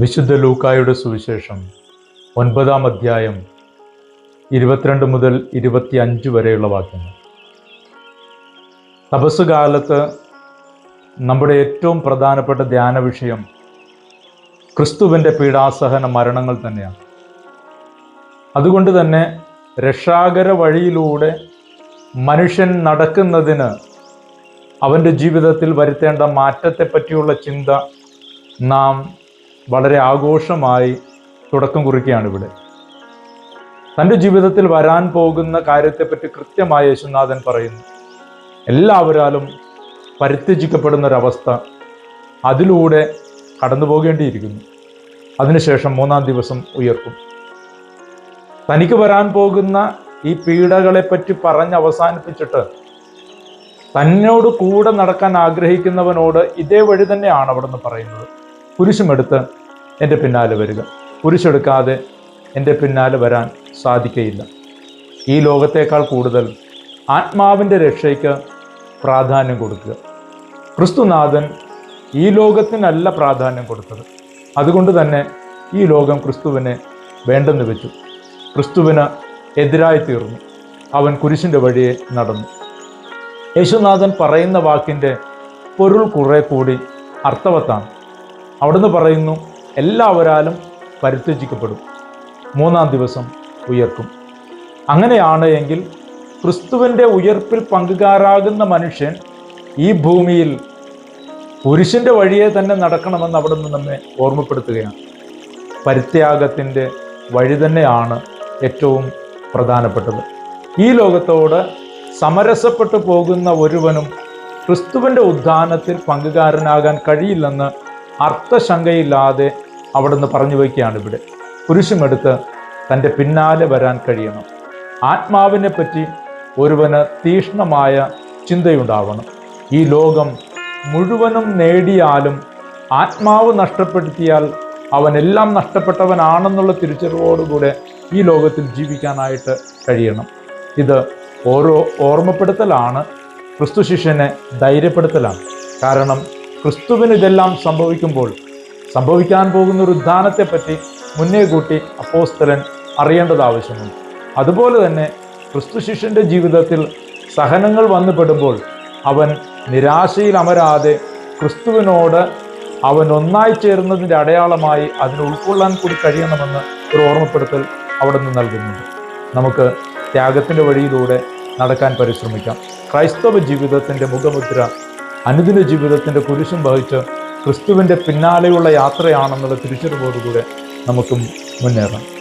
വിശുദ്ധ ലൂക്കായുടെ സുവിശേഷം ഒൻപതാം അധ്യായം ഇരുപത്തിരണ്ട് മുതൽ ഇരുപത്തി അഞ്ച് വരെയുള്ള വാക്യങ്ങൾ. തപസ് കാലത്ത് നമ്മുടെ ഏറ്റവും പ്രധാനപ്പെട്ട ധ്യാന വിഷയം ക്രിസ്തുവിന്റെ പീഡാസഹന മരണങ്ങൾ തന്നെയാണ്. അതുകൊണ്ട് തന്നെ രക്ഷാകര വഴിയിലൂടെ മനുഷ്യൻ നടക്കുന്നതിന് അവന്റെ ജീവിതത്തിൽ വരുത്തേണ്ട മാറ്റത്തെപ്പറ്റിയുള്ള ചിന്ത നാം വളരെ ആഘോഷമായി തുടക്കം കുറിക്കുകയാണ് ഇവിടെ. തന്റെ ജീവിതത്തിൽ വരാൻ പോകുന്ന കാര്യത്തെപ്പറ്റി കൃത്യമായി യേശുനാഥൻ പറയുന്നു. എല്ലാവരാലും പരിത്യജിക്കപ്പെടുന്ന ഒരവസ്ഥ അതിലൂടെ കടന്നു പോകേണ്ടിയിരിക്കുന്നു. അതിനുശേഷം മൂന്നാം ദിവസം ഉയർക്കും. തനിക്ക് വരാൻ പോകുന്ന ഈ പീഡകളെപ്പറ്റി പറഞ്ഞ് അവസാനിപ്പിച്ചിട്ട് തന്നോട് കൂടെ നടക്കാൻ ആഗ്രഹിക്കുന്നവനോട് ഇതേ വഴി തന്നെയാണ് അവിടെ നിന്ന് പറയുന്നത്. കുരിശുമെടുത്ത് എന്റെ പിന്നാലെ വരിക. കുരിശെടുക്കാതെ എന്റെ പിന്നാലെ വരാൻ സാധിക്കയില്ല. ഈ ലോകത്തേക്കാൾ കൂടുതൽ ആത്മാവിന്റെ രക്ഷയ്ക്ക് പ്രാധാന്യം കൊടുക്കുക. ക്രിസ്തുനാഥൻ ഈ ലോകത്തിനല്ല പ്രാധാന്യം കൊടുത്തത്. അതുകൊണ്ട് തന്നെ ഈ ലോകം ക്രിസ്തുവിനെ വേണ്ടെന്ന് വെച്ചു. ക്രിസ്തുവിന് എതിരായി തീർന്നു അവൻ കുരിശിന്റെ വഴിയെ നടന്നു. യേശുനാഥൻ പറയുന്ന വാക്കിന്റെ പൊരുൾ കുറേ കൂടി അർത്ഥവത്താണ്. അവിടുന്ന് പറയുന്നു എല്ലാവരാലും പരിത്യജിക്കപ്പെടും മൂന്നാം ദിവസം ഉയർക്കും. അങ്ങനെയാണ് എങ്കിൽ ക്രിസ്തുവിന്റെ ഉയർപ്പിൽ പങ്കുകാരാകുന്ന മനുഷ്യൻ ഈ ഭൂമിയിൽ പുരുഷന്റെ വഴിയെ തന്നെ നടക്കണമെന്ന് അവിടെ നിന്ന് നമ്മെ ഓർമ്മപ്പെടുത്തുകയാണ്. പരിത്യാഗത്തിന്റെ വഴി തന്നെയാണ് ഏറ്റവും പ്രധാനപ്പെട്ടത്. ഈ ലോകത്തോട് സമരസപ്പെട്ടു പോകുന്ന ഒരുവനും ക്രിസ്തുവിന്റെ ഉദ്ധാനത്തിൽ പങ്കുകാരനാകാൻ കഴിയില്ലെന്ന് അർത്ഥശങ്കയില്ലാതെ അവിടുന്ന് പറഞ്ഞു വയ്ക്കുകയാണ് ഇവിടെ. കുരിശുമെടുത്ത് തന്റെ പിന്നാലെ വരാൻ കഴിയണം. ആത്മാവിനെ പറ്റി ഒരുവന് തീഷ്ണമായ ചിന്തയുണ്ടാവണം. ഈ ലോകം മുഴുവനും നേടിയാലും ആത്മാവ് നഷ്ടപ്പെടുത്തിയാൽ അവനെല്ലാം നഷ്ടപ്പെട്ടവനാണെന്നുള്ള തിരിച്ചറിവോടുകൂടെ ഈ ലോകത്തിൽ ജീവിക്കാനായിട്ട് കഴിയണം. ഇത് ഓരോ ഓർമ്മപ്പെടുത്തലാണ് ക്രിസ്തു ശിഷ്യനെ ധൈര്യപ്പെടുത്തലാണ്. കാരണം ക്രിസ്തുവിന് ഇതെല്ലാം സംഭവിക്കുമ്പോൾ സംഭവിക്കാൻ പോകുന്ന ഒരു ഉദ്ധാനത്തെപ്പറ്റി മുന്നേ കൂട്ടി അപ്പോസ്തലൻ അറിയേണ്ടത് ആവശ്യമുണ്ട്. അതുപോലെ തന്നെ ക്രിസ്തു ശിഷ്യന്റെ ജീവിതത്തിൽ സഹനങ്ങൾ വന്നുപെടുമ്പോൾ അവൻ നിരാശയിൽ അമരാതെ ക്രിസ്തുവിനോട് അവൻ ഒന്നായി ചേരുന്നതിന്റെ അടയാളമായി അതിനെ ഉൾക്കൊള്ളാൻ കൂടി കഴിയണമെന്ന് ഒരു ഓർമ്മപ്പെടുത്തൽ അവിടെ നിന്ന് നൽകുന്നുണ്ട്. നമുക്ക് ത്യാഗത്തിന്റെ വഴിയിലൂടെ നടക്കാൻ പരിശ്രമിക്കാം. ക്രൈസ്തവ ജീവിതത്തിന്റെ മുഖമുദ്ര അനുദിന ജീവിതത്തിന്റെ കുരിശും വഹിച്ച് ക്രിസ്തുവിന്റെ പിന്നാലെയുള്ള യാത്രയാണെന്നുള്ള തിരിച്ചറിവോടുകൂടെ നമുക്കും മുന്നേറാം.